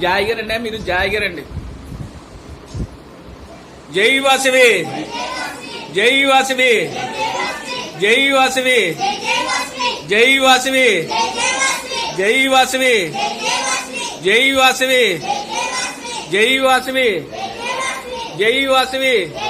జాయిగర్ అండి మీరు జాయిగర్ అండి జై వాసవి. జై వాసవి. జై వాసవి. జై వాసవి. జై వాసవి. జై వాసవి. జై వాసవి. జై వాసవి.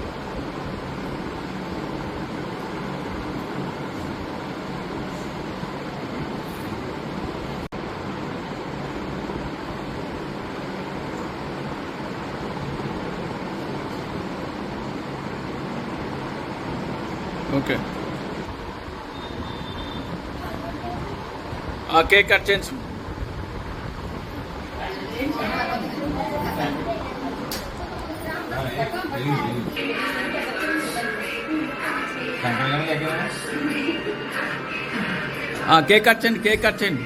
ఓకే. ఆ కేక్ కట్ చేయించు. ఆ కేక్ కట్ చేయండి కేక్ కట్ చేయండి.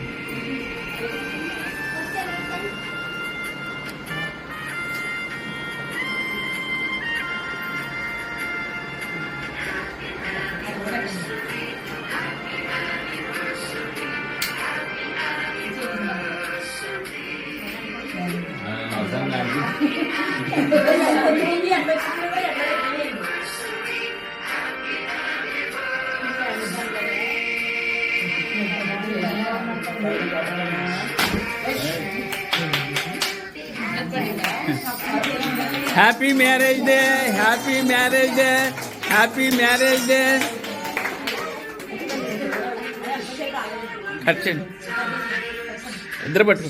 Happy marriage day happy marriage day happy marriage day खर्चे। इधर बैठो।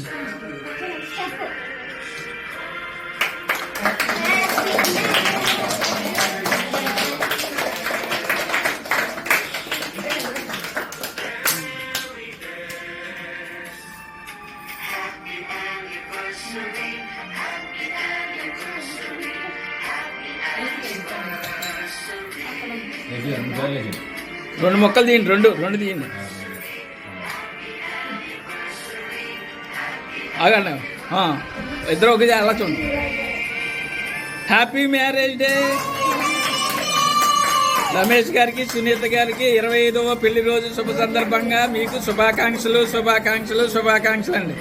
రెండు మొక్కలు తీయండి రెండు రెండు తీయండి. ఆగండి ఇద్దరు ఒక అలా చూడండి. హ్యాపీ మ్యారేజ్ డే రమేష్ గారికి సునీత గారికి ఇరవై ఐదవ పెళ్ళి రోజు శుభ సందర్భంగా మీకు శుభాకాంక్షలు శుభాకాంక్షలు శుభాకాంక్షలు అండి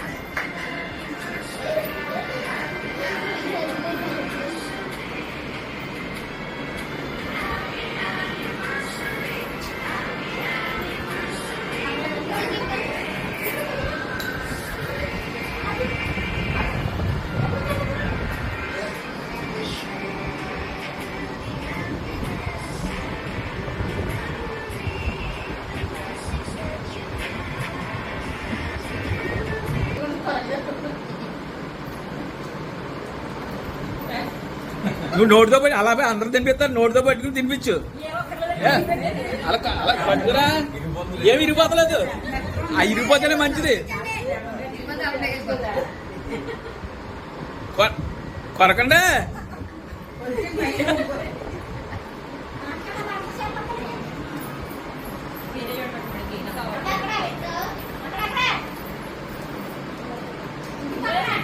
నువ్వు నోటితో పట్టి అలా పోయి అందరూ తినిపిస్తారు నోటితో పట్టుకుని తినిపించు. అలా అలా పట్టుకురా. ఏమి ఇరిపోతలేదు ఆ ఇరిపోతేనే మంచిది. కొ- Yeah.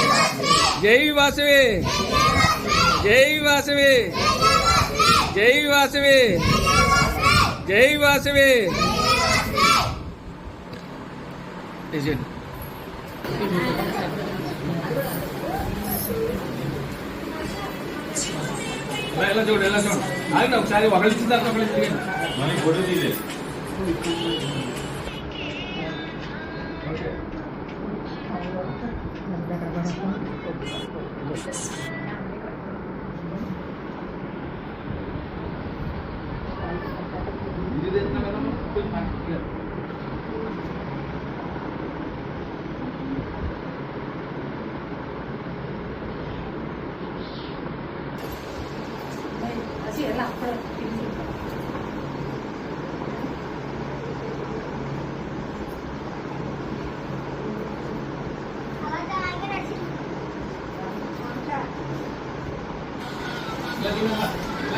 जय वासवे. जय वासवे. जय वासवे. जय वासवे. जोड ना this. Así es la prueba.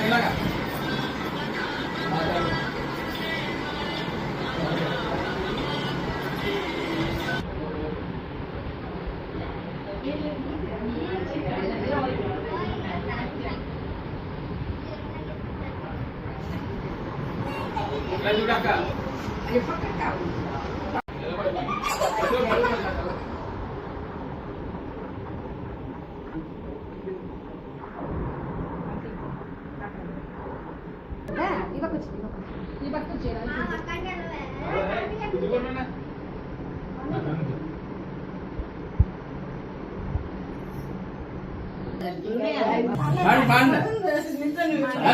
Ayúdala.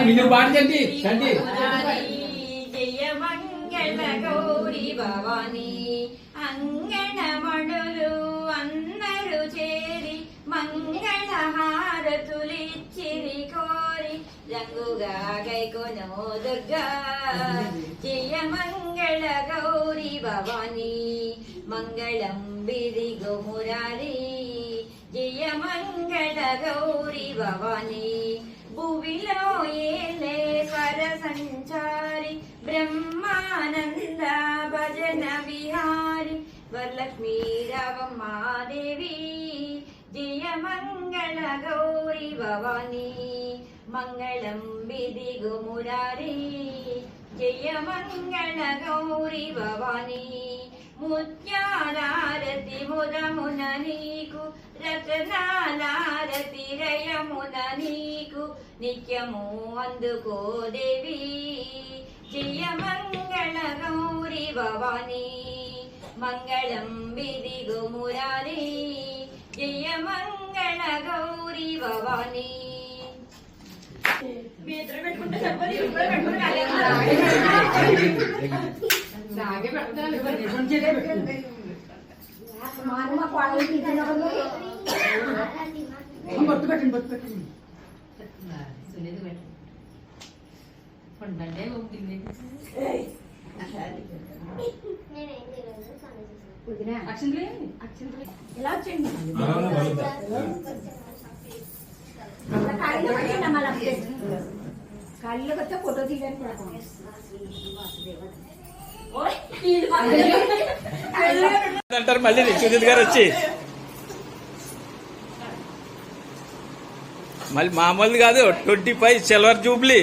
మీరు పాడు చండి చంటి జయ మంగళ గౌరి భవాని అంగణమణులు అందరూ చేరి మంగళ హారతులిచ్చిరి కోరి రంగుగా గైకొను దుర్గా. జయ మంగళ గౌరి భవాని మంగళం బిదిగో మురారి. జయ మంగళ గౌరీ భవాని భువిలో వరలక్ష్మీ రావమ్మాదేవి జయ మంగళ గౌరి భవాని మంగళం బిదిగు మురారి జయ మంగళ గౌరి భవాని ముత్యాలారతి ముదమున నీకు రతనాలారతి రయమున నీకు నిత్యము అందుకో దేవి జయమంగళ గౌరీ భవానీ. మంగళం విదిగో మురారి జయ మంగళ గౌరీ భవానీ పెట్టండి పెట్టండి సునీత పెట్టండి అంటారు మళ్ళీ సుజిత్ గారు వచ్చి. మళ్ళీ మామూలు కాదు ట్వంటీ ఫైవ్ సిల్వర్ జూబ్లీ.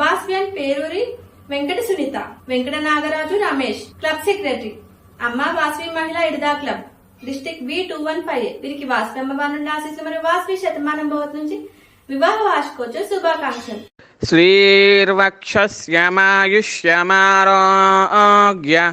వాస్వ్యాన్ పేరూరి వెంకట సునీత వెంకట నాగరాజు రమేష్ క్లబ్ సెక్రటరీ. అమ్మ వాస్వి మహిళా ఇడదా club. District B two one five వీరికి వాస్వి అమ్మవారి నుండి మరియు వాస్వి శతమానం భవత్ నుంచి వివాహ వార్షికోత్సవ శుభాకాంక్షలు. శ్రీర్వక్ష శ్యామాయుష్యమారోగ్య